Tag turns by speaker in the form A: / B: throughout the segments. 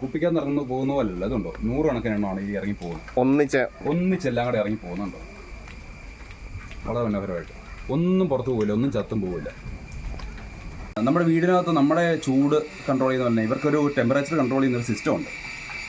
A: കുപ്പിക്കാൻ ഇറങ്ങുന്ന പോകുന്ന പോലെ അല്ല ഇതുണ്ടോ? നൂറ് കണക്കിനെണ്ണമാണ് ഈ ഇറങ്ങി പോകുന്നത്.
B: ഒന്നിച്ച്.
A: ഒന്നിച്ചെല്ലാം കൂടെ ഇറങ്ങി പോകുന്നുണ്ടോ? വളരെ മനോഹരമായിട്ട്. ഒന്നും പുറത്തു പോവില്ല ഒന്നും ചത്തും പോവില്ല. നമ്മുടെ വീടിനകത്ത് നമ്മുടെ ചൂട് കൺട്രോൾ ചെയ്യുന്ന പറഞ്ഞാൽ ഇവർക്കൊരു ടെമ്പറേച്ചർ കൺട്രോൾ ചെയ്യുന്ന ഒരു സിസ്റ്റം ഉണ്ട്.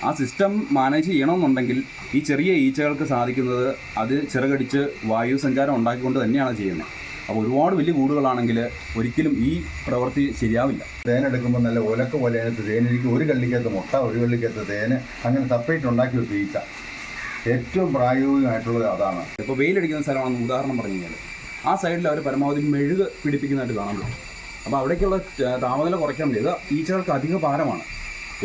A: ആ സിസ്റ്റം മാനേജ് ചെയ്യണമെന്നുണ്ടെങ്കിൽ ഈ ചെറിയ ഈച്ചകൾക്ക് സാധിക്കുന്നത് അത് ചിറകടിച്ച് വായു സഞ്ചാരം ഉണ്ടാക്കിക്കൊണ്ട് തന്നെയാണ് ചെയ്യുന്നത്. അപ്പോൾ ഒരുപാട് വലിയ കൂടുകളാണെങ്കിൽ ഒരിക്കലും ഈ പ്രവൃത്തി ശരിയാവില്ല.
C: തേനെടുക്കുമ്പോൾ നല്ല ഒലക്ക പോലെ അതിനകത്ത് തേനിരിക്കും ഒരു കള്ളിക്കകത്ത് മുട്ട ഒരു കള്ളിക്കകത്ത് തേന് അങ്ങനെ സെപ്പറേറ്റ് ഉണ്ടാക്കി ഈച്ച ഏറ്റവും പ്രായോഗികമായിട്ടുള്ളത് അതാണ്.
A: ഇപ്പോൾ വെയിലടിക്കുന്ന സ്ഥലമാണെന്ന് ഉദാഹരണം പറഞ്ഞു കഴിഞ്ഞാൽ ആ സൈഡിൽ അവർ പരമാവധി മെഴുക് പിടിപ്പിക്കുന്നതായിട്ട് കാണാൻ പറ്റും. അപ്പോൾ അവിടേക്കുള്ള താപനില കുറയ്ക്കാൻ വേണ്ടി ഇത് ഈച്ചകൾക്ക് അധിക ഭാരമാണ്.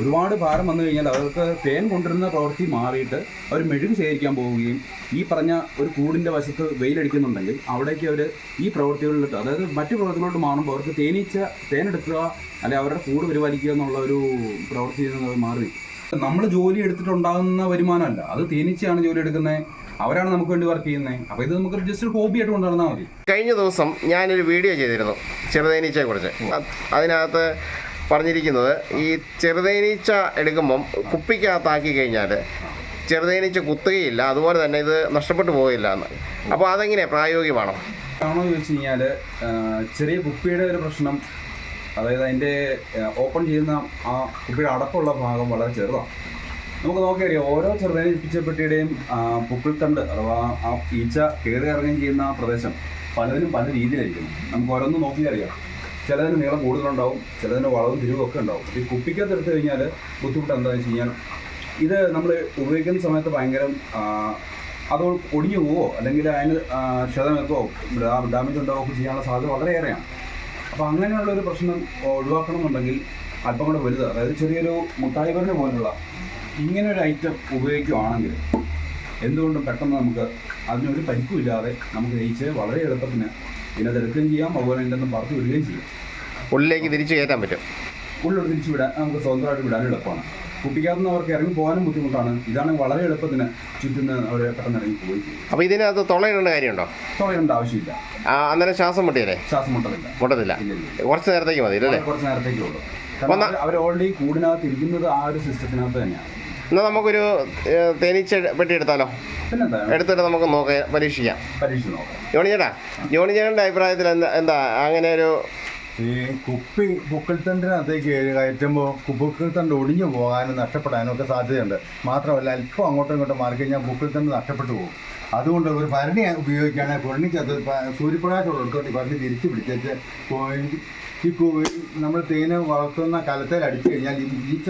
A: ഒരുപാട് ഭാരം വന്നു കഴിഞ്ഞാൽ അവർക്ക് തേൻ കൊണ്ടുവരുന്ന പ്രവൃത്തി മാറിയിട്ട് അവർ മെഴുക് ശേഖരിക്കാൻ പോവുകയും ഈ പറഞ്ഞ ഒരു കൂടിന്റെ വശത്ത് വെയിലടിക്കുന്നുണ്ടെങ്കിൽ അവിടേക്ക് അവർ ഈ പ്രവൃത്തികളിലോട്ട് അതായത് മറ്റു പ്രവൃത്തികളോട് മാറുമ്പോൾ അവർക്ക് തേനീച്ച തേനെടുക്കുക അല്ലെങ്കിൽ അവരുടെ കൂട് പരിപാലിക്കുക എന്നുള്ള ഒരു പ്രവൃത്തി മാറി. നമ്മൾ ജോലി എടുത്തിട്ടുണ്ടാകുന്ന വരുമാനമല്ല. അത് തേനീച്ചയാണ് ജോലി എടുക്കുന്നത്. അവരാണ് നമുക്ക് വേണ്ടി വർക്ക് ചെയ്യുന്നത്. അപ്പോൾ ഇത് നമുക്ക് ജസ്റ്റ് ഒരു ഹോബി ആയിട്ട് കൊണ്ടുവന്നാൽ മതി.
B: കഴിഞ്ഞ ദിവസം ഞാനൊരു വീഡിയോ ചെയ്തിരുന്നു. ചെറുതേനീച്ചയെ കുറിച്ച് അതിനകത്ത് പറഞ്ഞിരിക്കുന്നത് ഈ ചെറുതേനീച്ച എടുക്കുമ്പം കുപ്പിക്കകത്താക്കി കഴിഞ്ഞാൽ ചെറുതേനീച്ച കുത്തുകയില്ല അതുപോലെ തന്നെ ഇത് നഷ്ടപ്പെട്ടു പോകില്ല എന്ന്. അപ്പോൾ അതെങ്ങനെയാണ് പ്രായോഗികമാണോ?
A: ആണോ ചോദിച്ചു കഴിഞ്ഞാൽ ചെറിയ കുപ്പിയുടെ ഒരു പ്രശ്നം അതായത് അതിന്റെ ഓപ്പൺ ചെയ്യുന്ന ആ കുപ്പിയുടെ അടപ്പുള്ള ഭാഗം വളരെ ചെറുതാണ്. നമുക്ക് നോക്കിയറിയാം ഓരോ ചെറുതേനീച്ചപ്പെട്ടിയുടെയും പുക്കിൾത്തണ്ട് അഥവാ ആ ഈച്ച കയറി ഇറങ്ങുകയും ചെയ്യുന്ന പ്രദേശം പലതിനും പല രീതിയിലായിരിക്കും. നമുക്ക് ഓരോന്നും നോക്കിയറിയാം. ചിലതിന് നീളം കൂടുതലുണ്ടാവും ചിലതിന് വളവും തിരിവും ഒക്കെ ഉണ്ടാവും. ഈ കുപ്പിക്കകത്ത് എടുത്തു കഴിഞ്ഞാൽ ബുദ്ധിമുട്ട് എന്താണെന്ന് വെച്ച് കഴിഞ്ഞാൽ ഇത് നമ്മൾ ഉപയോഗിക്കുന്ന സമയത്ത് ഭയങ്കര അത് ഒടിഞ്ഞു പോവോ അല്ലെങ്കിൽ അതിന് ക്ഷതമേൽക്കോ ഡാമേജ് ഉണ്ടാവുകയോ ചെയ്യാനുള്ള സാധ്യത വളരെയേറെയാണ്. അപ്പോൾ അങ്ങനെയുള്ള ഒരു പ്രശ്നം ഒഴിവാക്കണമെന്നുണ്ടെങ്കിൽ അല്പം കൂടെ വലുത് അതായത് ചെറിയൊരു മുട്ടായി പറഞ്ഞ പോലുള്ള ഇങ്ങനെ ഒരു ഐറ്റം ഉപയോഗിക്കുകയാണെങ്കിൽ എന്തുകൊണ്ടും പെട്ടെന്ന് നമുക്ക് അതിനൊരു പരിക്കുമില്ലാതെ നമുക്ക് ജയിച്ച് വളരെ എളുപ്പത്തിന് ഇതിനകത്ത് എടുക്കുകയും ചെയ്യാം അതുപോലെ ഇതിന്റെ പറത്ത് വിടുകയും ചെയ്യാം.
B: ഉള്ളിലേക്ക് തിരിച്ചു കയറ്റാൻ പറ്റും.
A: ഉള്ളിൽ തിരിച്ചു വിടാൻ നമുക്ക് സ്വതന്ത്രമായിട്ട് വിടാൻ എളുപ്പമാണ്. കുട്ടിക്കകത്തുനിന്ന് അവർക്ക് ഇറങ്ങി പോകാനും ബുദ്ധിമുട്ടാണ്. ഇതാണ് വളരെ എളുപ്പത്തിന് ചുറ്റുന്ന അവർ പെട്ടെന്ന് ഇറങ്ങി പോയി
B: അപ്പോൾ ഇതിനകത്ത് തുളയിടേണ്ട കാര്യമുണ്ടോ?
A: തുളയിടേണ്ട ആവശ്യമില്ല.
B: അന്നേരം ശ്വാസം മുട്ടിയല്ലേ?
A: ശ്വാസം
B: മുട്ടത്തില്ല.
A: മുട്ടത്തില്ല.
B: കുറച്ച് നേരത്തേക്ക് മതി അല്ലേ?
A: കുറച്ച് നേരത്തേക്കേ ഉള്ളൂ. അവർ ഓൾറെഡി കൂടിനകത്ത് ഇരിക്കുന്നത് ആ ഒരു സിസ്റ്റത്തിനകത്ത് തന്നെയാണ്.
B: എന്നാൽ നമുക്കൊരു തേനീച്ച പെട്ടി എടുത്താലോ? എടുത്തിട്ട് നമുക്ക് നോക്കാം പരീക്ഷിക്കാം. ജോണി ചേട്ടാ ജോണി ചേട്ടന്റെ അഭിപ്രായത്തിൽ എന്താ എന്താ അങ്ങനെ ഒരു
C: ഈ കുപ്പി പുക്കിൾത്തണ്ടിനകത്തേക്ക് കയറ്റുമ്പോൾ തണ്ട് ഒടിഞ്ഞു പോകാനും നഷ്ടപ്പെടാനും ഒക്കെ സാധ്യതയുണ്ട്. മാത്രമല്ല അല്പം അങ്ങോട്ടും ഇങ്ങോട്ടും മാറി കഴിഞ്ഞാൽ തണ്ട് നഷ്ടപ്പെട്ടു പോകും. അതുകൊണ്ട് ഒരു ഭരണി ഉപയോഗിക്കുകയാണെങ്കിൽ ഭരണിക്കകത്ത് സൂര്യപ്രകാശം ഈ ഭരണി തിരിച്ച് പിടിച്ചേച്ച് കു- നമ്മൾ തേന് വളർത്തുന്ന കലത്തിൽ അടിച്ചു കഴിഞ്ഞാൽ ഈ ഈച്ച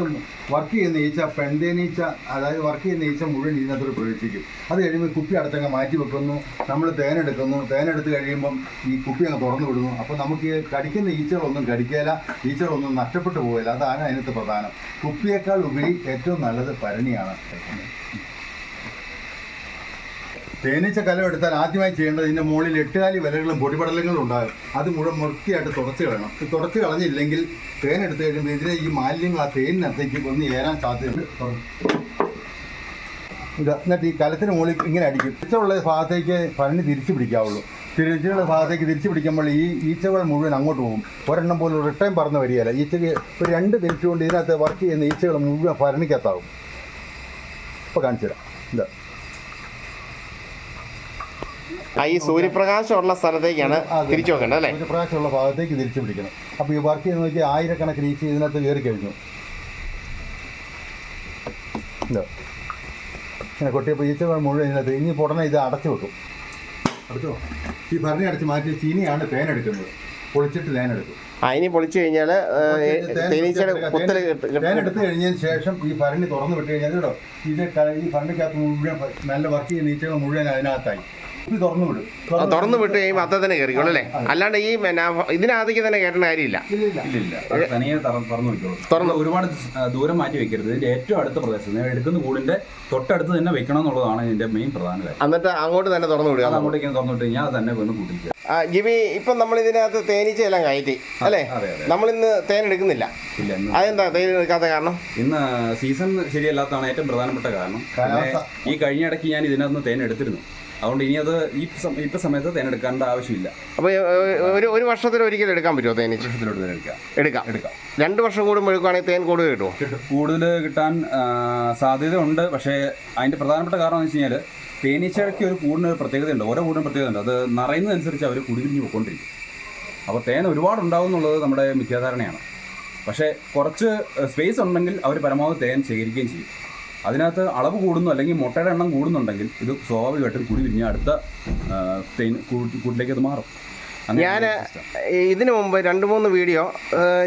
C: വർക്ക് ചെയ്യുന്ന ഈച്ച പെൺതേനീച്ച അതായത് വർക്ക് ചെയ്യുന്ന ഈച്ച മുഴുവൻ ഇതിനകത്തോട് പ്രവേശിക്കും അത് കഴിയുമ്പോൾ കുപ്പി അടച്ചങ്ങ് മാറ്റി വെക്കുന്നു നമ്മൾ തേനെടുക്കുന്നു തേനെടുത്ത് കഴിയുമ്പം ഈ കുപ്പി അങ്ങ് തുറന്നു വിടുന്നു അപ്പോൾ നമുക്ക് കടിക്കുന്ന ഈച്ചകളൊന്നും കടിക്കേല ഈച്ചകളൊന്നും നഷ്ടപ്പെട്ടു പോകില്ല അതാണ് അതിനകത്ത് പ്രധാനം കുപ്പിയേക്കാൾ ഉപരി ഏറ്റവും നല്ലത് ഭരണിയാണ് തേനീച്ച കലം എടുത്താൽ ആദ്യമായി ചെയ്യേണ്ടത് ഇതിന്റെ മുകളിൽ എട്ടുകാലി വിലകളും പൊടിപടലങ്ങളും ഉണ്ടാകും. അത് മുഴുവൻ വൃത്തിയായിട്ട് തുടച്ച് കളയണം. തുടച്ച് കളഞ്ഞില്ലെങ്കിൽ തേൻ എടുത്ത് കഴിയുമ്പോൾ ഇതിനെ ഈ മാലിന്യങ്ങൾ ആ തേനിനകത്തേക്ക് ഒന്ന് ഏറാൻ സാധ്യതയുണ്ട്. എന്നിട്ട് ഈ കലത്തിന് മുകളിൽ ഇങ്ങനെ അടിക്കും. ഈച്ചയുള്ള ഭാഗത്തേക്ക് പനി തിരിച്ചു പിടിക്കാവുള്ളൂ. തിരിച്ചുള്ള ഭാഗത്തേക്ക് തിരിച്ചു പിടിക്കുമ്പോൾ ഈ ഈച്ചകൾ മുഴുവൻ അങ്ങോട്ട് പോകും. ഒരെണ്ണം പോലും റിട്ടേൺ പറന്ന് വരികയില്ല. ഈച്ചയ്ക്ക് ഒരു രണ്ട് മിനിറ്റ് കൊണ്ട് ഇതിനകത്ത് വർക്ക് ചെയ്യുന്ന ഈച്ചകൾ മുഴുവൻ ഭരണിക്കത്താവും ഇപ്പോൾ കാണിച്ചു തരാം ഇതാ
B: ആ ഈ സൂര്യപ്രകാശമുള്ള സ്ഥലത്തേക്കാണ്. തിരിച്ചു വെക്കേണ്ടത് അല്ലേ?
C: സൂര്യപ്രകാശമുള്ള ഭാഗത്തേക്ക് തിരിച്ചു പിടിക്കണം. അപ്പോൾ ഈ വർക്ക് ചെയ്ത് നോക്കി ആയിരക്കണക്കിന് ഈ ഇതിനകത്ത് കയറി കഴിഞ്ഞു. ഇങ്ങനെ കൊട്ടിയപ്പോൾ ഈച്ച മുഴുവൻ ഇതിനകത്ത് ഇനി ഉടനെ ഇത് അടച്ചു വെക്കും. അടച്ചോ ഈ ഭരണി അടച്ച് മാറ്റി ചീനിയാണ് തേനെടുക്കുന്നത് പൊളിച്ചിട്ട് തേൻ
B: എടുക്കും. ഇനി പൊളിച്ചു കഴിഞ്ഞാൽ
C: തേൻ
B: തേനീച്ചയുടെ
C: തേൻ-
B: കുത്തൽ
C: തേൻ എടുത്തു കഴിഞ്ഞതിന് ശേഷം ഈ ഭരണി തുറന്നു വിട്ട് കഴിഞ്ഞാൽ കേട്ടോ ഇത് ഈ ഭരണിക്കകത്ത് മുഴുവൻ നല്ല വർക്ക് ചെയ്യുന്ന ഈച്ചകൾ മുഴുവൻ അതിനകത്തായി. തുറന്നു വിടും.
B: തുറന്നു വിട്ട് കഴിയുമ്പോൾ അത്ര തന്നെ കയറിക്കോളൂ അല്ലേ? അല്ലാണ്ട് ഈ ഇതിനകത്തേക്ക് തന്നെ കയറ്റേണ്ട കാര്യമില്ല.
A: തുറന്നു ഒരുപാട് ദൂരം മാറ്റി വെക്കരുത്. ഇതിന്റെ ഏറ്റവും അടുത്ത പ്രദേശം. എടുക്കുന്ന കൂടിന്റെ തൊട്ടടുത്ത് തന്നെ വെക്കണം എന്നുള്ളതാണ് ഇതിന്റെ മെയിൻ പ്രധാന കാര്യം.
B: എന്നിട്ട് അങ്ങോട്ട് തന്നെ തുറന്നു വിടുക.
A: അങ്ങോട്ടേക്ക് തുറന്നു വിട്ട് കഴിഞ്ഞാൽ അത് തന്നെ വന്ന് കൂട്ടിക്കുക
B: ജിമി ജിബി ഇപ്പം നമ്മൾ ഇതിനകത്ത് തേനീച്ച എല്ലാം കയറ്റി അല്ലേ? നമ്മൾ ഇന്ന് തേൻ എടുക്കുന്നില്ല. അതെന്താ തേൻ എടുക്കാത്ത കാരണം?
A: ഇന്ന് സീസൺ ശരിയല്ലാത്തതാണ് ഏറ്റവും പ്രധാനപ്പെട്ട കാരണം. ഈ കഴിഞ്ഞ ഇടയ്ക്ക് ഞാൻ ഇതിനകത്ത് തേൻ എടുത്തിരുന്നു. അതുകൊണ്ട് ഇനി അത് ഈ ഇപ്പൊ സമയത്ത് തേനെടുക്കേണ്ട ആവശ്യമില്ല.
B: അപ്പോൾ ഒരു ഒരു വർഷത്തിൽ ഒരിക്കലും എടുക്കാൻ പറ്റുമോ തേനീച്ച
A: വർഷത്തിലോട്ട് തേൻ
B: എടുക്കാം.
A: എടുക്കാം.
B: രണ്ട് വർഷം കൂടുമ്പോൾ എടുക്കുകയാണെങ്കിൽ തേൻ കൂടുതൽ കിട്ടുമോ?
A: കൂടുതൽ കിട്ടാൻ സാധ്യത ഉണ്ട് പക്ഷേ അതിന്റെ പ്രധാനപ്പെട്ട കാരണം എന്ന് വെച്ച് കഴിഞ്ഞാൽ തേനീച്ചയ്ക്ക് ഒരു കൂടിന് ഒരു പ്രത്യേകതയുണ്ട്. ഓരോ കൂടിനും പ്രത്യേകതയുണ്ട്. അത് നിറയുന്നതനുസരിച്ച് അവർ കുടിപിരിഞ്ഞ് പോയിക്കൊണ്ടിരിക്കും. അപ്പോൾ തേൻ ഒരുപാട് ഉണ്ടാവും എന്നുള്ളത് നമ്മുടെ മിഥ്യാധാരണയാണ്. പക്ഷേ കുറച്ച് സ്പേസ് ഉണ്ടെങ്കിൽ അവർ പരമാവധി തേൻ ശേഖരിക്കുകയും ചെയ്യും. അതിനകത്ത് അളവ് കൂടുന്നു അല്ലെങ്കിൽ മുട്ടയുടെ എണ്ണം കൂടുന്നുണ്ടെങ്കിൽ ഇത് സ്വാഭാവികമായിട്ടും കൂടി വിരിഞ്ഞ അടുത്ത തേൻ കൂട്ടിലേക്ക് അത് മാറും.
B: ഞാൻ ഇതിനു മുമ്പ് രണ്ട് മൂന്ന് വീഡിയോ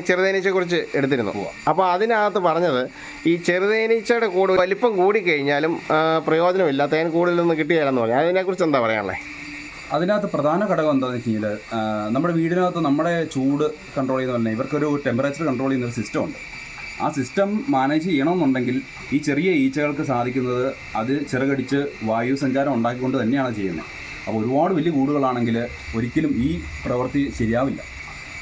B: ചെറുതേനീച്ചയെ കുറിച്ച് എടുത്തിരുന്നു. അപ്പോൾ അതിനകത്ത് പറഞ്ഞത് ഈ ചെറുതേനീച്ചയുടെ കൂട് വലിപ്പം കൂടിക്കഴിഞ്ഞാലും കഴിഞ്ഞാലും പ്രയോജനമില്ല. തേൻ കൂടുതൽ നിന്ന് കിട്ടിയാലെന്ന് പറഞ്ഞു. അതിനെക്കുറിച്ച് എന്താ പറയാനുള്ളത്
A: അതിനകത്ത് പ്രധാന ഘടകം എന്താണെന്ന് വെച്ച് കഴിഞ്ഞാൽ നമ്മുടെ വീടിനകത്ത് നമ്മുടെ ചൂട് കൺട്രോൾ ചെയ്യുന്ന ഇവർക്കൊരു ടെമ്പറേച്ചർ കൺട്രോൾ ചെയ്യുന്ന ഒരു സിസ്റ്റം ഉണ്ട്. ആ സിസ്റ്റം മാനേജ് ചെയ്യണമെന്നുണ്ടെങ്കിൽ ഈ ചെറിയ ഈച്ചകൾക്ക് സാധിക്കുന്നത് അത് ചിറകടിച്ച് വായു സഞ്ചാരം ഉണ്ടാക്കിക്കൊണ്ട് തന്നെയാണ് ചെയ്യുന്നത്. അപ്പോൾ ഒരുപാട് വലിയ കൂടുകളാണെങ്കിൽ ഒരിക്കലും ഈ പ്രവൃത്തി ശരിയാവില്ല.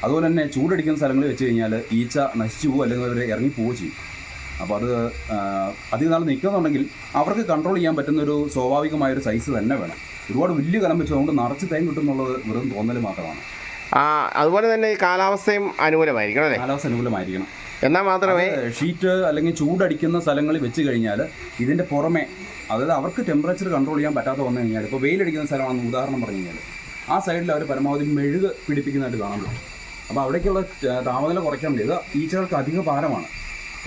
A: അതുപോലെ തന്നെ ചൂടടിക്കുന്ന സ്ഥലങ്ങളിൽ വെച്ച് കഴിഞ്ഞാൽ ഈച്ച നശിച്ചു പോകും അല്ലെങ്കിൽ അവർ ഇറങ്ങി പോവുകയും ചെയ്യും. അപ്പോൾ അത് അധികം നാൾ നിൽക്കുന്നുണ്ടെങ്കിൽ അവർക്ക് കൺട്രോൾ ചെയ്യാൻ പറ്റുന്ന ഒരു സ്വാഭാവികമായ ഒരു സൈസ് തന്നെ വേണം. ഒരുപാട് വലിയ കലം വെച്ച് അതുകൊണ്ട് നിറച്ച് തേൻ കിട്ടും എന്നുള്ളത് വെറും തോന്നൽ മാത്രമാണ്.
B: അതുപോലെ തന്നെ ഈ കാലാവസ്ഥയും അനുകൂലമായിരിക്കണം അല്ലേ?
A: കാലാവസ്ഥ അനുകൂലമായിരിക്കണം.
B: എന്നാൽ മാത്രമേ
A: ഷീറ്റ് അല്ലെങ്കിൽ ചൂടടിക്കുന്ന സ്ഥലങ്ങളിൽ വെച്ച് കഴിഞ്ഞാൽ ഇതിന്റെ പുറമെ അതായത് അവർക്ക് ടെമ്പറേച്ചർ കൺട്രോൾ ചെയ്യാൻ പറ്റാതെ വന്നു കഴിഞ്ഞാൽ ഇപ്പോൾ വെയിലടിക്കുന്ന സ്ഥലമാണെന്ന് ഉദാഹരണം പറഞ്ഞു കഴിഞ്ഞാൽ ആ സൈഡിൽ അവർ പരമാവധി മെഴുക് പിടിപ്പിക്കുന്നതായിട്ട് കാണാൻ അപ്പോൾ അവിടേക്കുള്ള താപനില കുറയ്ക്കാൻ വേണ്ടി ഇത് ഈച്ചകൾക്ക് അധിക ഭാരമാണ്.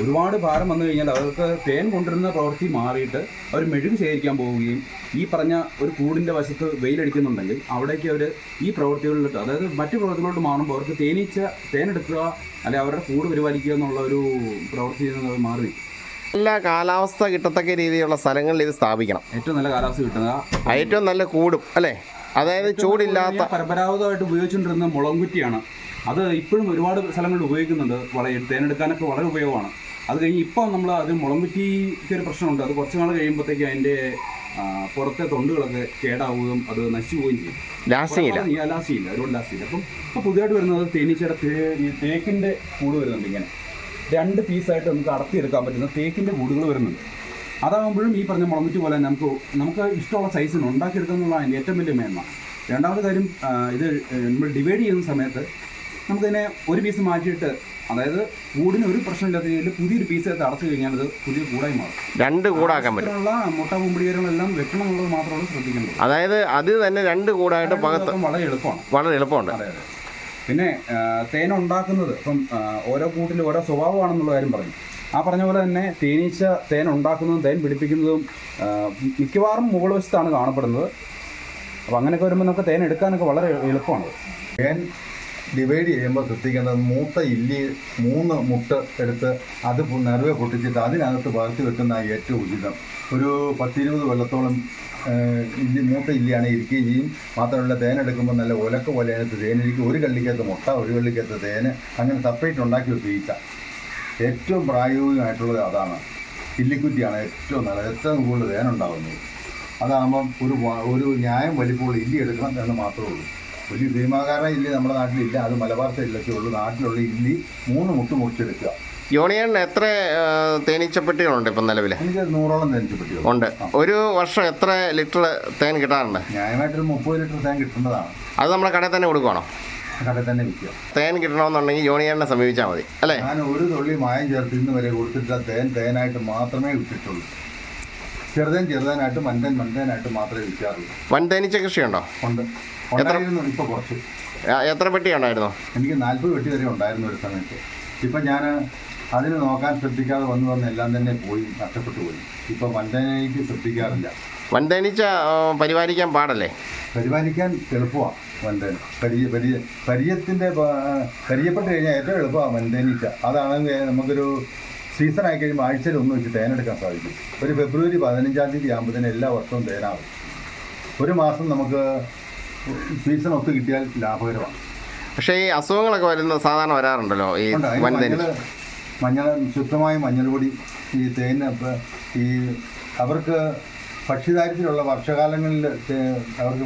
A: ഒരുപാട് ഭാരം വന്നു കഴിഞ്ഞാൽ അവർക്ക് തേൻ കൊണ്ടുവരുന്ന പ്രവൃത്തി മാറിയിട്ട് അവർ മെഴുകു ശേഖരിക്കാൻ പോവുകയും ഈ പറഞ്ഞ ഒരു കൂടിന്റെ വശത്ത് വെയിലടിക്കുന്നുണ്ടെങ്കിൽ അവിടേക്ക് അവർ ഈ പ്രവൃത്തികളിലോട്ട് അതായത് മറ്റു പ്രവൃത്തികളോട്ട് മാറുമ്പോൾ അവർക്ക് തേനീച്ച തേനെടുക്കുക അല്ലെങ്കിൽ അവരുടെ കൂട് പരിപാലിക്കുക എന്നുള്ള ഒരു പ്രവൃത്തിയിൽ നിന്ന് മാറി.
B: എല്ലാ കാലാവസ്ഥ കിട്ടത്തക്ക രീതിയിലുള്ള സ്ഥലങ്ങളിൽ ഇത് സ്ഥാപിക്കണം.
A: ഏറ്റവും നല്ല കാലാവസ്ഥ കിട്ടുന്ന
B: ഏറ്റവും നല്ല കൂടും അല്ലേ? അതായത് ചൂടില്ലാത്ത
A: പരമ്പരാഗതമായിട്ട് ഉപയോഗിച്ചുകൊണ്ടിരുന്ന മുളങ്കുറ്റിയാണ് അത് ഇപ്പോഴും ഒരുപാട് സ്ഥലങ്ങളിൽ ഉപയോഗിക്കുന്നുണ്ട്. വളരെ തേനെടുക്കാനൊക്കെ വളരെ ഉപയോഗമാണ്. അത് കഴിഞ്ഞ് ഇപ്പോൾ നമ്മൾ അത് മുളംകുറ്റിക്ക് ഒരു പ്രശ്നമുണ്ട്. അത് കുറച്ച് നാൾ കഴിയുമ്പോഴത്തേക്ക് അതിന്റെ പുറത്തെ തൊണ്ടുകളൊക്കെ കേടാവുകയും അത് നശിച്ചു പോവുകയും ചെയ്യും
B: ലാസ്റ്റിംഗ് ഇല്ല?
A: ഈ ലാസ്റ്റ് ഇല്ല. ഒരുപാട് ഇല്ല. അപ്പം ഇപ്പോൾ പുതിയതായിട്ട് വരുന്നത് തേനീച്ചയുടെ തേ- ഈ തേക്കിന്റെ കൂട് വരുന്നുണ്ട് ഇങ്ങനെ. രണ്ട് പീസായിട്ട് നമുക്ക് അടത്തിയെടുക്കാൻ പറ്റുന്ന തേക്കിന്റെ കൂടുകൾ വരുന്നുണ്ട്. അതാകുമ്പോഴും ഈ പറഞ്ഞ മുളകുറ്റി പോലെ നമുക്ക് നമുക്ക് ഇഷ്ടമുള്ള സൈസിന് അതിന്റെ ഏറ്റവും വലിയ മേന്മ. രണ്ടാമത്തെ കാര്യം ഇത് നമ്മൾ ഡിവൈഡ് ചെയ്യുന്ന സമയത്ത് നമുക്കിതിനെ ഒരു പീസ് മാറ്റിയിട്ട് അതായത് കൂടിന് ഒരു പ്രശ്നമില്ലാത്ത രീതിയിൽ പുതിയൊരു പീസ് എടുത്ത് അടച്ചു കഴിഞ്ഞാൽ അത് പുതിയ കൂടായി മാറും.
B: രണ്ട് കൂടാക്കാൻ പറ്റും.
A: ഇത്തരമുള്ള മുട്ട കുമ്പിടികരങ്ങളെല്ലാം വെക്കണം എന്നുള്ളത് മാത്രമാണ് ശ്രദ്ധിക്കേണ്ടത്
B: അതായത് അത് തന്നെ രണ്ട് കൂടായിട്ട് പകത്ത്
A: വളരെ എളുപ്പമാണ്.
B: വളരെ എളുപ്പമുണ്ട്.
A: അതെ അതെ. പിന്നെ തേൻ ഉണ്ടാക്കുന്നത് ഇപ്പം ഓരോ കൂട്ടിൽ ഓരോ സ്വഭാവമാണെന്നുള്ള കാര്യം പറഞ്ഞു. ആ പറഞ്ഞ പോലെ തന്നെ തേനീച്ച തേൻ ഉണ്ടാക്കുന്നതും തേൻ പിടിപ്പിക്കുന്നതും മിക്കവാറും മുകൾ വശത്താണ് കാണപ്പെടുന്നത്. അപ്പം അങ്ങനെയൊക്കെ വരുമ്പോൾ നമുക്ക് തേൻ എടുക്കാനൊക്കെ വളരെ എളുപ്പമാണ്.
C: തേൻ ഡിവൈഡ് ചെയ്യുമ്പോൾ ശ്രദ്ധിക്കേണ്ടത് മൂത്ത ഇല്ലി മൂന്ന് മുട്ട എടുത്ത് അത് നിറവെ പൊട്ടിച്ചിട്ട് അതിനകത്ത് വളർത്തി വെക്കുന്ന ഏറ്റവും ഉചിതം. ഒരു പത്തിരുപത് ഏഹ്, ഇല്ലി മൂത്ത ഇല്ലിയാണ് ഇരിക്കുകയും ചെയ്യും. മാത്രമല്ല തേൻ എടുക്കുമ്പോൾ നല്ല ഒലക്ക പോലെ അതിനകത്ത് തേനിരിക്കും ഒരു കള്ളിക്കകത്ത് മുട്ട ഒരു കള്ളിക്കകത്ത് തേന് അങ്ങനെ സെപ്പറേറ്റ് ഉണ്ടാക്കി വെച്ചിട്ട ഏറ്റവും പ്രായോഗികമായിട്ടുള്ളത് അതാണ്. ഇല്ലിക്കുറ്റിയാണ് ഏറ്റവും നല്ലത്. ഏറ്റവും കൂടുതൽ തേനുണ്ടാകുന്നത് അതാകുമ്പം ഒരു ഒരു ന്യായം വലിപ്പമുള്ള ഇല്ലി എടുക്കണം എന്ന് മാത്രമേ ഉള്ളൂ. വലിയ ഭീമാകാര ഇല്ലി നമ്മുടെ നാട്ടിലില്ല അത് മലബാർ സൈഡിലൊക്കെ ഉള്ളൂ. നാട്ടിലുള്ള ഇല്ലി മൂന്ന് മുട്ട് മുറിച്ചെടുക്കുക.
B: യോണിയൻ എത്ര തേനീച്ചപ്പെട്ടികളുണ്ട് ഇപ്പം നിലവിൽ
C: എനിക്ക് നൂറോളം തേനീച്ചപ്പെട്ടികൾ
B: ഉണ്ട്. ഒരു വർഷം എത്ര ലിറ്റർ തേൻ കിട്ടാറുണ്ട്?
C: ന്യായമായിട്ടൊരു മുപ്പത് ലിറ്റർ തേൻ കിട്ടുന്നതാണ്.
B: അത് നമ്മുടെ കടയിൽ തന്നെ കൊടുക്കണോ
C: കടയിൽ തന്നെ വിൽക്കുക.
B: തേൻ കിട്ടണമെന്നുണ്ടെങ്കിൽ യൂണിയനെ സമീപിച്ചാൽ മതി അല്ലേ?
C: ഞാൻ ഒരു തുള്ളി മായം ചേർത്ത് ഇന്ന് വരെ കൊടുത്തിട്ട് തേൻ തേനായിട്ട് മാത്രമേ വിട്ടിട്ടുള്ളൂ ചെറുതേൻ ചെറുതേനായിട്ട് മണ്ടൻ മണ്ടനായിട്ട് മാത്രമേ വിൽക്കാറുള്ളൂ.
B: വൻ തേനീച്ച കൃഷിയുണ്ടോ?
C: ഉണ്ട്. ഉണ്ടായിരുന്നു ഇപ്പോൾ കുറച്ച്.
B: എത്ര പെട്ടി ഉണ്ടായിരുന്നു?
C: എനിക്ക് നാൽപ്പത് പെട്ടി വരെ ഉണ്ടായിരുന്നു ഒരു സമയത്ത്. ഇപ്പം ഞാൻ അതിന് നോക്കാൻ ശ്രദ്ധിക്കാതെ വന്നു വന്ന് എല്ലാം തന്നെ പോയി നഷ്ടപ്പെട്ടു പോയി. ഇപ്പം മണ്ടനേക്ക് ശ്രദ്ധിക്കാറില്ല.
B: വൻ തേനീച്ച ആ, പരിപാലിക്കാൻ പാടല്ലേ?
C: പരിപാലിക്കാൻ എളുപ്പമാണ് വൻതേൻ പരിചയ പരിചയ പരിചയത്തിന്റെ പരിചയപ്പെട്ട് കഴിഞ്ഞാൽ ഏറ്റവും എളുപ്പമാണ് വൻതേനീച്ച. അതാണെങ്കിൽ നമുക്കൊരു സീസൺ ആയി കഴിയുമ്പോൾ ആഴ്ചയിൽ ഒന്ന് വെച്ച് തേനെടുക്കാൻ സാധിക്കും. ഒരു ഫെബ്രുവരി പതിനഞ്ചാം തീയതി ആകുമ്പോഴത്തേന് എല്ലാ വർഷവും തേനാവും. ഒരു മാസം നമുക്ക് സീസൺ ഒത്തു കിട്ടിയാൽ ലാഭകരമാണ്.
B: പക്ഷേ ഈ അസുഖങ്ങളൊക്കെ വരുന്ന സാധാരണ വരാറുണ്ടല്ലോ ഈ
C: മഞ്ഞൾ മഞ്ഞൾ ശുദ്ധമായ മഞ്ഞൾ പൊടി ഈ തേൻ ഈ അവർക്ക് പക്ഷിദാരിദ്ര്യമുള്ള വർഷകാലങ്ങളിൽ അവർക്ക്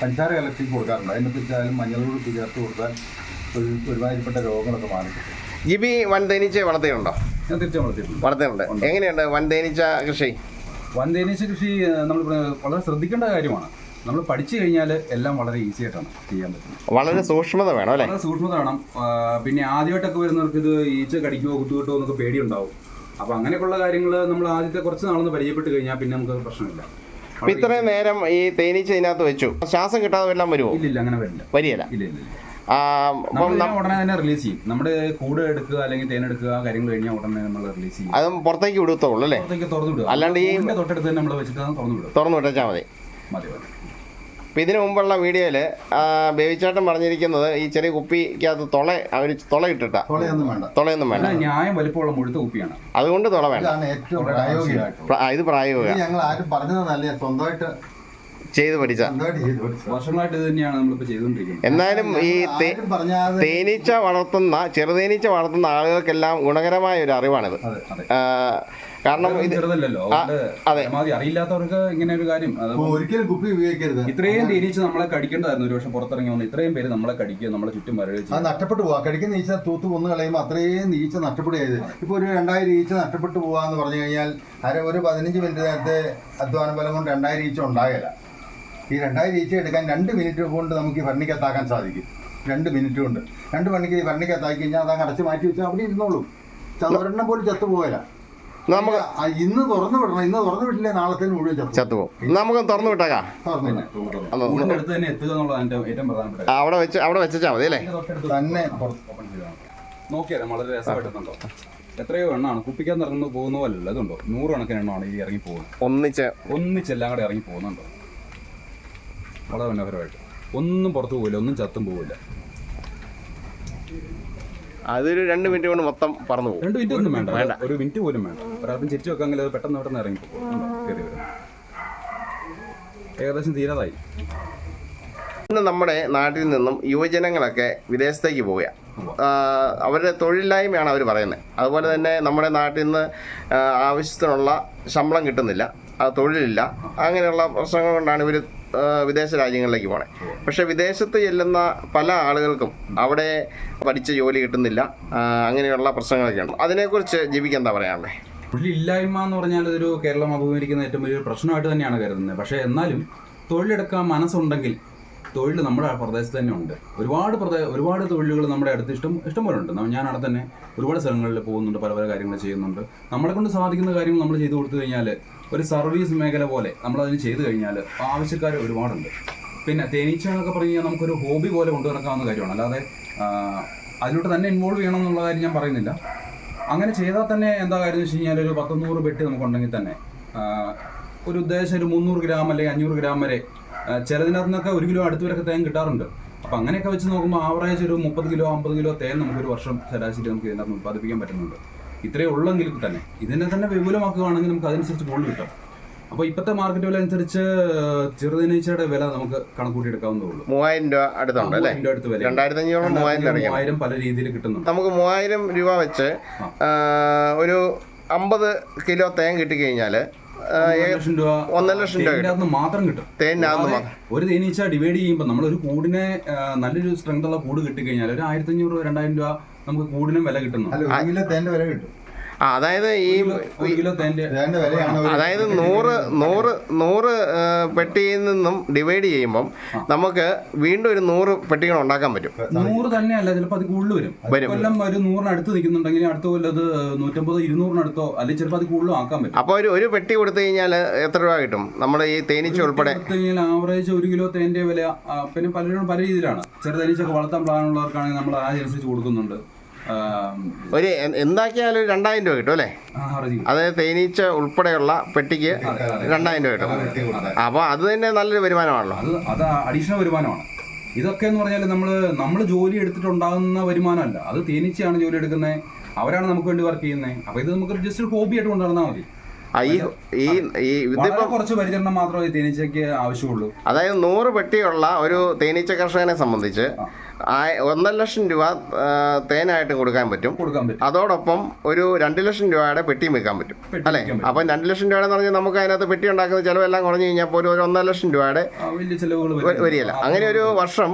C: പഞ്ചാര കലർത്തി കൊടുക്കാറുണ്ട്. അതിനെക്കുറിച്ചായാലും മഞ്ഞൾ പൊടി ചേർത്ത് കൊടുത്താൽ ഒരു ഒരുമാതിരിപ്പെട്ട രോഗങ്ങളൊക്കെ മാറി
B: ജിബി വൻ തേനീച്ചയെ വളർത്തിയിട്ടുണ്ടോ?
A: ഞാൻ തിരിച്ചു വളർത്തിയിട്ടുണ്ട്.
B: വളർത്തിയിട്ടുണ്ട്. എങ്ങനെയുണ്ട് വൻ തേനീച്ച കൃഷി?
A: വൻതേനീച്ച കൃഷി നമ്മൾ വളരെ ശ്രദ്ധിക്കേണ്ട കാര്യമാണ്. നമ്മൾ പഠിച്ചു കഴിഞ്ഞാൽ എല്ലാം വളരെ ഈസി ആയിട്ടാണ് ചെയ്യാൻ പറ്റുന്നത്.
B: വളരെ സൂക്ഷ്മത വേണം അല്ലേ?
A: വളരെ സൂക്ഷ്മത വേണം. പിന്നെ ആദ്യമായിട്ടൊക്കെ വരുന്നവർക്ക് ഇത് ഈച്ച കടിക്കുമോ കുത്തുകിട്ടോ എന്നൊക്കെ പേടിയുണ്ടാവും. അപ്പൊ അങ്ങനെയൊക്കെയുള്ള കാര്യങ്ങൾ നമ്മൾ ആദ്യത്തെ കുറച്ച് നാളൊന്ന് പരിചയപ്പെട്ട് കഴിഞ്ഞാൽ പിന്നെ നമുക്ക് പ്രശ്നമില്ല.
B: അപ്പൊ ഇത്രയും നേരം ഈ തേനീച്ച ഇതിനകത്ത് വെച്ചു. ശ്വാസം കിട്ടാതെ വല്ലതും വരുമോ
A: ഇല്ല ഇല്ല അങ്ങനെ വരില്ല.
B: വരികയില്ല.
A: ഇല്ല ഇല്ല ഇല്ല. നമ്മൾ ഉടനെ തന്നെ റിലീസ് ചെയ്യും. നമ്മുടെ കൂട് എടുക്കുക അല്ലെങ്കിൽ തേനെടുക്കുക കാര്യങ്ങൾ കഴിഞ്ഞാൽ ഉടനെ നമ്മൾ റിലീസ് ചെയ്യും.
B: അതും പുറത്തേക്ക് വിടുത്തുള്ളൂ അല്ലേ?
A: പുറത്തേക്ക് തുറന്നു വിടുക.
B: അല്ലാണ്ട് ഈ-
A: കൂടിന്റെ തൊട്ടടുത്ത് തന്നെ നമ്മൾ വെച്ചിട്ട് തുറന്നു വിടും
B: തുറന്നു വിട്ടാൽ മതി.
A: മതി മതി.
B: അപ്പം ഇതിനു മുമ്പുള്ള വീഡിയോയിൽ ബേബിച്ചാട്ടം പറഞ്ഞിരിക്കുന്നത് ഈ ചെറിയ കുപ്പിക്കകത്ത് തുള അവർ തുള ഇട്ടിട്ട.
C: തുളയൊന്നും വേണ്ട.
B: തുളയൊന്നും വേണ്ട.
A: ന്യായം വലിപ്പമുള്ള മുഴുത്ത കുപ്പിയാണ്.
B: അതുകൊണ്ട് തുള വേണ്ട.
C: ഇതാണ് ഏറ്റവും പ്രായോഗികമായിട്ട്
B: ഇത് പ്രായോഗിക.
C: ഞങ്ങൾ ആരും പറഞ്ഞതല്ല സ്വന്തമായിട്ട്
B: ചെയ്ത് പഠിച്ച.
A: വർഷങ്ങളായിട്ട് തന്നെയാണ് നമ്മളിപ്പോൾ ചെയ്തുകൊണ്ടിരിക്കുന്നത്.
B: എന്നാലും ഈ തേനീച്ച വളർത്തുന്ന ചെറുതേനീച്ച വളർത്തുന്ന ആളുകൾക്കെല്ലാം ഗുണകരമായ ഒരു അറിവാണിത്. കാരണം ഇത്
A: ചെറുതല്ലല്ലോ.
B: അതെ.
A: അറിയില്ലാത്തവർക്ക് ഇങ്ങനെ ഒരു കാര്യം.
C: ഒരിക്കലും കുപ്പി ഉപയോഗിക്കരുത്.
A: ഇത്രയും തേനീച്ച നമ്മളെ കടിക്കേണ്ടതായിരുന്നു ഒരു പക്ഷെ പുറത്തിറങ്ങി വന്ന്. ഇത്രയും പേര് നമ്മളെ കടിക്കുക നമ്മളെ ചുറ്റും
C: അത് നഷ്ടപ്പെട്ടു പോവാ. കടിക്കുന്ന ഈച്ച തൂത്ത് കൊന്നു കളയുമ്പോൾ അത്രയും ഈച്ച നഷ്ടപ്പെടുകയത് ഇപ്പൊ ഒരു രണ്ടായിരം ഈച്ച നഷ്ടപ്പെട്ടു പോവാന്ന് പറഞ്ഞു കഴിഞ്ഞാൽ അര ഒരു പതിനഞ്ച് മിനിറ്റ് നേരത്തെ അധ്വാന ബലം കൊണ്ട് രണ്ടായിരം ഈച്ച ഉണ്ടാകില്ല ഈ രണ്ടായിരം ഈച്ച എടുക്കാൻ രണ്ട് മിനിറ്റ് കൊണ്ട് നമുക്ക് ഈ ഭരണിക്കകത്താക്കാൻ സാധിക്കും. രണ്ട് മിനിറ്റ് കൊണ്ട്. രണ്ട് മണിക്ക് ഈ ഭരണിക്കകത്താക്കി കഴിഞ്ഞാൽ അത് അങ്ങ് അടച്ച് മാറ്റി വെച്ചാൽ അവിടെ ഇരുന്നോളൂ. ചതൊരെണ്ണം പോലും ചത്തുപോകില്ല
B: നമുക്ക്
C: ഇന്ന് തുറന്നു വിടണം. ഇന്ന് തുറന്നു വിട്ടില്ലേ? നാളത്തെ മുഴുവൻ ചത്തു
B: ചത്തുപോകും നമുക്ക് തുറന്നു വിട്ടേക്കാം. അവിടെ വെച്ച് അവിടെ വെച്ചാൽ മതി അല്ലേ?
C: തന്നെ
A: നോക്കിയാൽ വളരെ രസപ്പെട്ടിട്ടുണ്ടോ? എത്രയോ എണ്ണമാണ്. കുപ്പിക്കാൻ ഇറങ്ങുന്നു പോകുന്ന പോലല്ല ഇതുണ്ടോ? നൂറ് കണക്കിന് എണ്ണമാണ് ഈ ഇറങ്ങി പോകുന്നത്.
B: ഒന്നിച്ച്
A: ഒന്നിച്ചെല്ലാം കൂടെ ഇറങ്ങി പോകുന്നുണ്ടോ? വളരെ മനോഹരമായിട്ട്. ഒന്നും പുറത്തു പോകില്ല ഒന്നും ചത്തും പോകില്ല
B: അതൊരു രണ്ട് മിനിറ്റ് കൊണ്ട് മൊത്തം പറന്നു പോകും.
A: രണ്ട് മിനിറ്റ് ഒന്നും വേണ്ട
B: വേണ്ട.
A: ഒരു മിനിറ്റ് പോലും വേണ്ട. ഒരാൾക്കും ചിരിച്ചു വെക്കാമെങ്കിൽ അത് പെട്ടെന്ന് പെട്ടെന്ന് ഇറങ്ങി പോകും ഉണ്ടോ? കയറി വരും. ഏകദേശം തീരാതായി.
B: ഇന്ന് നമ്മുടെ നാട്ടിൽ നിന്നും യുവജനങ്ങളൊക്കെ വിദേശത്തേക്ക് പോവുക അവരുടെ തൊഴിലില്ലായ്മയാണ് അവർ പറയുന്നത്. അതുപോലെ തന്നെ നമ്മുടെ നാട്ടിൽ നിന്ന് ആവശ്യത്തിനുള്ള ശമ്പളം കിട്ടുന്നില്ല തൊഴിലില്ല. അങ്ങനെയുള്ള പ്രശ്നങ്ങൾ കൊണ്ടാണ് ഇവർ വിദേശ രാജ്യങ്ങളിലേക്ക് പോണേ. പക്ഷെ വിദേശത്ത് ചെല്ലുന്ന പല ആളുകൾക്കും അവിടെ പഠിച്ച ജോലി കിട്ടുന്നില്ല. അങ്ങനെയുള്ള പ്രശ്നങ്ങളൊക്കെ ഉണ്ട്. അതിനെക്കുറിച്ച് ജീവിക്ക് എന്താ പറയാനുള്ളത്
A: തൊഴിലില്ലായ്മ എന്ന് പറഞ്ഞാൽ ഇതൊരു കേരളം അഭിമുഖീകരിക്കുന്ന ഏറ്റവും വലിയൊരു പ്രശ്നമായിട്ട് തന്നെയാണ് കരുതുന്നത്. പക്ഷേ എന്നാലും തൊഴിലെടുക്കാൻ മനസ്സുണ്ടെങ്കിൽ തൊഴിൽ നമ്മുടെ പ്രദേശത്ത് തന്നെ ഉണ്ട്. ഒരുപാട് പ്രദേ ഒരുപാട് തൊഴിലുകൾ നമ്മുടെ അടുത്ത് ഇഷ്ടം ഇഷ്ടംപോലെ ഉണ്ട്. ഞാൻ അവിടെ തന്നെ ഒരുപാട് സ്ഥലങ്ങളിൽ പോകുന്നുണ്ട് പല പല കാര്യങ്ങൾ ചെയ്യുന്നുണ്ട്. നമ്മളെ കൊണ്ട് സാധിക്കുന്ന കാര്യങ്ങൾ നമ്മൾ ചെയ്തു കൊടുത്തു കഴിഞ്ഞാൽ ഒരു സർവീസ് മേഖല പോലെ നമ്മൾ നമ്മളതിന് ചെയ്തു കഴിഞ്ഞാൽ ആവശ്യക്കാർ ഒരുപാടുണ്ട്. പിന്നെ തേനീച്ച എന്നൊക്കെ പറഞ്ഞു കഴിഞ്ഞാൽ നമുക്കൊരു ഹോബി പോലെ കൊണ്ടുനടക്കാവുന്ന കാര്യമാണ്. അല്ലാതെ അതിലോട്ട് തന്നെ ഇൻവോൾവ് ചെയ്യണം എന്നുള്ള കാര്യം ഞാൻ പറയുന്നില്ല. അങ്ങനെ ചെയ്താൽ തന്നെ എന്താ കാര്യം വെച്ച് കഴിഞ്ഞാൽ ഒരു പത്തൊന്നൂറ് ബെറ്റ് നമുക്കുണ്ടെങ്കിൽ തന്നെ ഒരു ഉദ്ദേശം ഒരു മുന്നൂറ് ഗ്രാം അല്ലെങ്കിൽ അഞ്ഞൂറ് ഗ്രാം വരെ ചിലതിനകത്ത് നിന്നൊക്കെ ഒരു കിലോ അടുത്ത് വരെയൊക്കെ തേൻ കിട്ടാറുണ്ട്. അപ്പം അങ്ങനെയൊക്കെ വെച്ച് നോക്കുമ്പോൾ ആവറേജ് ഒരു മുപ്പത് കിലോ അമ്പത് കിലോ തേൻ നമുക്കൊരു വർഷം ശരാശരി നമുക്ക് ഇതിനകത്ത് ഉത്പാദിപ്പിക്കാൻ പറ്റുന്നുണ്ട്. ഇത്രയേ ഉള്ളെങ്കിൽ തന്നെ. ഇതിനെ തന്നെ വിപുലമാക്കുകയാണെങ്കിൽ നമുക്ക് അതനുസരിച്ച് ഗോൾഡ് കിട്ടും. അപ്പോൾ ഇപ്പോഴത്തെ മാർക്കറ്റ് വില അനുസരിച്ച് ചെറുതേനീച്ചയുടെ വില നമുക്ക് കണക്കൂട്ടിയെടുക്കാവുന്നതേ എടുക്കാവുന്നതുള്ളൂ
B: മൂവായിരം രൂപ അടുത്തുണ്ട് അല്ലേ?
A: അതിന്റെ അടുത്ത് വില.
B: രണ്ടായിരത്തി അഞ്ഞൂറ് മൂവായിരം
A: പല രീതിയിൽ കിട്ടുന്നുണ്ട്.
B: നമുക്ക് മൂവായിരം രൂപ വെച്ച് ഒരു അമ്പത് കിലോ തേൻ കിട്ടിക്കഴിഞ്ഞാൽ
A: ഒന്നര ലക്ഷം രൂപ
B: ഒന്നര ലക്ഷം രൂപ
A: മാത്രം കിട്ടും.
B: തേനിനകത്ത്
A: ഒരു തേനീച്ച ഡിവൈഡ് ചെയ്യുമ്പോൾ നമ്മൾ ഒരു കൂടിനെ നല്ലൊരു സ്ട്രെങ്ത് ഉള്ള കൂട് കിട്ടിക്കഴിഞ്ഞാൽ ഒരു ആയിരത്തി അഞ്ഞൂറ് രണ്ടായിരം രൂപ നമുക്ക് കൂടിനും വില കിട്ടുന്നു.
C: അല്ല ഒരു കിലോ തേന്റെ വില കിട്ടും.
B: ആ അതായത് ഈ
A: ഒരു കിലോ തേന്റെ
C: തേന്റെ വിലയാണ് ഒരു
B: അതായത് നൂറ് നൂറ് നൂറ് പെട്ടിയിൽ നിന്നും ഡിവൈഡ് ചെയ്യുമ്പം നമുക്ക് വീണ്ടും ഒരു നൂറ് പെട്ടികൾ ഉണ്ടാക്കാൻ പറ്റും.
A: നൂറ് തന്നെയല്ല ചിലപ്പോൾ അത് കൂടുതൽ വരും.
B: വരും.
A: കൊല്ലം ഒരു നൂറിന് അടുത്ത് നിൽക്കുന്നുണ്ടെങ്കിൽ അടുത്ത കൊല്ലം അത് നൂറ്റമ്പതോ ഇരുന്നൂറിനടുത്തോ അല്ലെങ്കിൽ ചിലപ്പോൾ അത് കൂടുതലും ആക്കാൻ പറ്റും.
B: അപ്പോൾ ഒരു ഒരു പെട്ടി കൊടുത്തു കഴിഞ്ഞാൽ എത്ര രൂപ കിട്ടും? നമ്മുടെ ഈ തേനീച്ച ഉൾപ്പെടെ?
A: ആവറേജ് ഒരു കിലോ തേന്റെ വില ആ, പിന്നെ പലരും പല രീതിയിലാണ്. ചെറുതേനീച്ചൊക്കെ വളർത്താൻ പ്ലാനുള്ളവർക്കാണെങ്കിൽ നമ്മൾ അതനുസരിച്ച് കൊടുക്കുന്നുണ്ട്.
B: ഒരു എന്താക്കിയാലും ഒരു രണ്ടായിരം രൂപ കിട്ടും അല്ലേ? അതായത് തേനീച്ച ഉൾപ്പെടെയുള്ള പെട്ടിക്ക് രണ്ടായിരം രൂപ കിട്ടും.
C: അപ്പൊ
B: അപ്പോൾ അത്. തന്നെ നല്ലൊരു വരുമാനമാണല്ലോ.
A: അത് അഡീഷണൽ വരുമാനമാണ്. ഇതൊക്കെ എന്ന് പറഞ്ഞാൽ നമ്മൾ നമ്മൾ ജോലി എടുത്തിട്ടുണ്ടാകുന്ന വരുമാനമല്ല. അത് തേനീച്ചയാണ് ജോലി എടുക്കുന്നത് അവരാണ് നമുക്ക് വേണ്ടി വർക്ക് ചെയ്യുന്നത് അപ്പോൾ ഇത് നമുക്ക് ജസ്റ്റ് ഒരു ഹോബി ആയിട്ട് കൊണ്ടുനടന്നാൽ മതി.
B: ഈ ഈ
A: കുറച്ച് പരിചരണം മാത്രമേ തേനീച്ചയ്ക്ക് ആവശ്യമുള്ളൂ.
B: അതായത് നൂറ് പെട്ടിയുള്ള ഒരു തേനീച്ച കർഷകനെ സംബന്ധിച്ച് ഒന്നര ലക്ഷം രൂപ തേനായിട്ട് കൊടുക്കാൻ പറ്റും. അതോടൊപ്പം ഒരു രണ്ട് ലക്ഷം രൂപയുടെ പെട്ടിയും വെക്കാൻ പറ്റും. അല്ലെ. അപ്പം രണ്ട് ലക്ഷം രൂപയുടെ പറഞ്ഞാൽ നമുക്ക് അതിനകത്ത് പെട്ടി ഉണ്ടാക്കുന്ന ചിലവെല്ലാം കുറഞ്ഞു കഴിഞ്ഞാൽ പോലും ഒരു ഒന്നര ലക്ഷം രൂപയുടെ വരികയില്ല അങ്ങനെ ഒരു വർഷം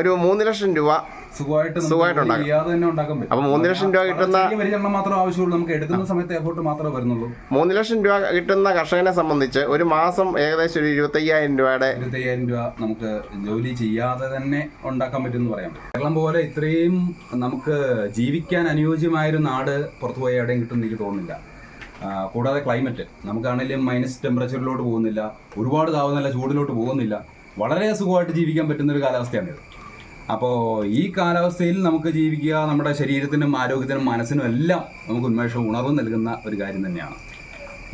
B: ഒരു മൂന്ന് ലക്ഷം രൂപ അപ്പൊ മൂന്ന് ലക്ഷം രൂപ കിട്ടുന്ന-
A: നമുക്ക് എടുക്കുന്ന സമയത്ത് എഫോർട്ട് മാത്രമേ വരുന്നുള്ളൂ.
B: മൂന്ന് ലക്ഷം രൂപ കിട്ടുന്ന കർഷകനെ സംബന്ധിച്ച് ഒരു മാസം ഏകദേശം ഒരു ഇരുപത്തയ്യായിരം രൂപയുടെ
A: ഇരുപത്തയ്യായിരം രൂപ നമുക്ക് ജോലി ചെയ്യാതെ തന്നെ ഉണ്ടാക്കാൻ പറ്റും എന്ന് പറയാം കേരളം പോലെ ഇത്രയും നമുക്ക് ജീവിക്കാൻ അനുയോജ്യമായൊരു നാട് പുറത്തു പോയി എവിടെയും കിട്ടും എനിക്ക് തോന്നുന്നില്ല. കൂടാതെ ക്ലൈമറ്റ് നമുക്കാണെങ്കിലും മൈനസ് ടെമ്പറേച്ചറിലോട്ട് പോകുന്നില്ല. ഒരുപാട് താവുന്നില്ല ചൂടിലോട്ട് പോകുന്നില്ല. വളരെ സുഖമായിട്ട് ജീവിക്കാൻ പറ്റുന്ന ഒരു കാലാവസ്ഥയാണിത്. അപ്പോൾ ഈ കാലാവസ്ഥയിൽ നമുക്ക് ജീവിക്കുക നമ്മുടെ ശരീരത്തിനും ആരോഗ്യത്തിനും മനസ്സിനും എല്ലാം നമുക്ക് ഉന്മേഷവും ഉണർവ് നൽകുന്ന ഒരു കാര്യം തന്നെയാണ്.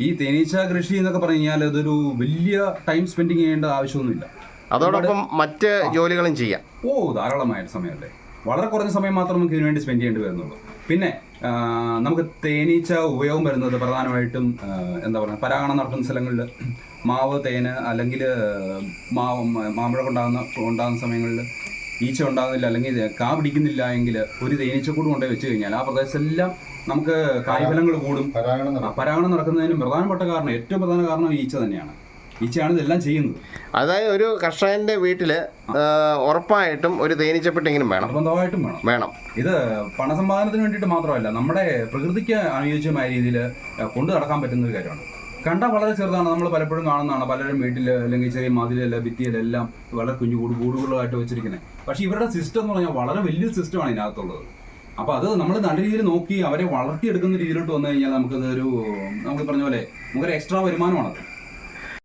A: ഈ തേനീച്ച കൃഷി എന്നൊക്കെ പറഞ്ഞു കഴിഞ്ഞാൽ അതൊരു വലിയ ടൈം സ്പെൻഡിങ് ചെയ്യേണ്ട ആവശ്യമൊന്നുമില്ല.
B: അതോടൊപ്പം മറ്റ് ജോലികളും ചെയ്യാം.
A: ഓ ധാരാളമായിട്ട് സമയമല്ലേ? വളരെ കുറഞ്ഞ സമയം മാത്രം നമുക്ക് ഇതിനുവേണ്ടി സ്പെൻഡ് ചെയ്യേണ്ടി വരുന്നുള്ളൂ. പിന്നെ നമുക്ക് തേനീച്ച ഉപയോഗം വരുന്നത് പ്രധാനമായിട്ടും എന്താ പറയുക പരാഗണം നടത്തുന്ന സ്ഥലങ്ങളിൽ മാവ് തേന് അല്ലെങ്കിൽ മാവ് മാമ്പഴം ഉണ്ടാകുന്ന ഉണ്ടാകുന്ന സമയങ്ങളിൽ ഈച്ച ഉണ്ടാകുന്നില്ല അല്ലെങ്കിൽ കാ പിടിക്കുന്നില്ല എങ്കിൽ ഒരു തേനീച്ചക്കൂട് കൊണ്ടേ വെച്ച് കഴിഞ്ഞാൽ ആ പ്രദേശത്തെല്ലാം നമുക്ക് കായ്ഫലങ്ങൾ കൂടും.
C: പരാഗണം
A: നടക്കുന്നതിന് പ്രധാനപ്പെട്ട കാരണം ഏറ്റവും പ്രധാന കാരണം ഈച്ച തന്നെയാണ്. ഈച്ചയാണ് ഇതെല്ലാം ചെയ്യുന്നത്.
B: അതായത് ഒരു കർഷകന്റെ വീട്ടിൽ ഉറപ്പായിട്ടും ഒരു തേനീച്ചപ്പെട്ടെങ്കിലും വേണം.
A: നിർബന്ധമായിട്ടും വേണം.
B: വേണം.
A: ഇത് പണസമ്പാദനത്തിന് വേണ്ടിയിട്ട് മാത്രമല്ല നമ്മുടെ പ്രകൃതിക്ക് അനുയോജ്യമായ രീതിയിൽ കൊണ്ടു നടക്കാൻ പറ്റുന്ന ഒരു കാര്യമാണ്. കണ്ട വളരെ ചെറുതാണ്. നമ്മൾ പലപ്പോഴും കാണുന്നതാണ്. പലരും വീട്ടിൽ അല്ലെങ്കിൽ ചെറിയ മതിലല്ല ഭിത്തിയിലെല്ലാം വളരെ കുഞ്ഞു കൂട് കൂടുകളായിട്ട് വെച്ചിരിക്കുന്നത് പക്ഷെ ഇവരുടെ സിസ്റ്റം എന്ന് പറഞ്ഞാൽ വളരെ വലിയ സിസ്റ്റമാണ് ഇതിനകത്തുള്ളത്. അപ്പൊ അത് നമ്മൾ നല്ല രീതിയിൽ നോക്കി അവരെ വളർത്തിയെടുക്കുന്ന രീതിയിലോട്ട് വന്നു കഴിഞ്ഞാൽ നമുക്കത് ഒരു നമ്മൾ പറഞ്ഞ പോലെ നമുക്കൊരു എക്സ്ട്രാ വരുമാനമാണത്.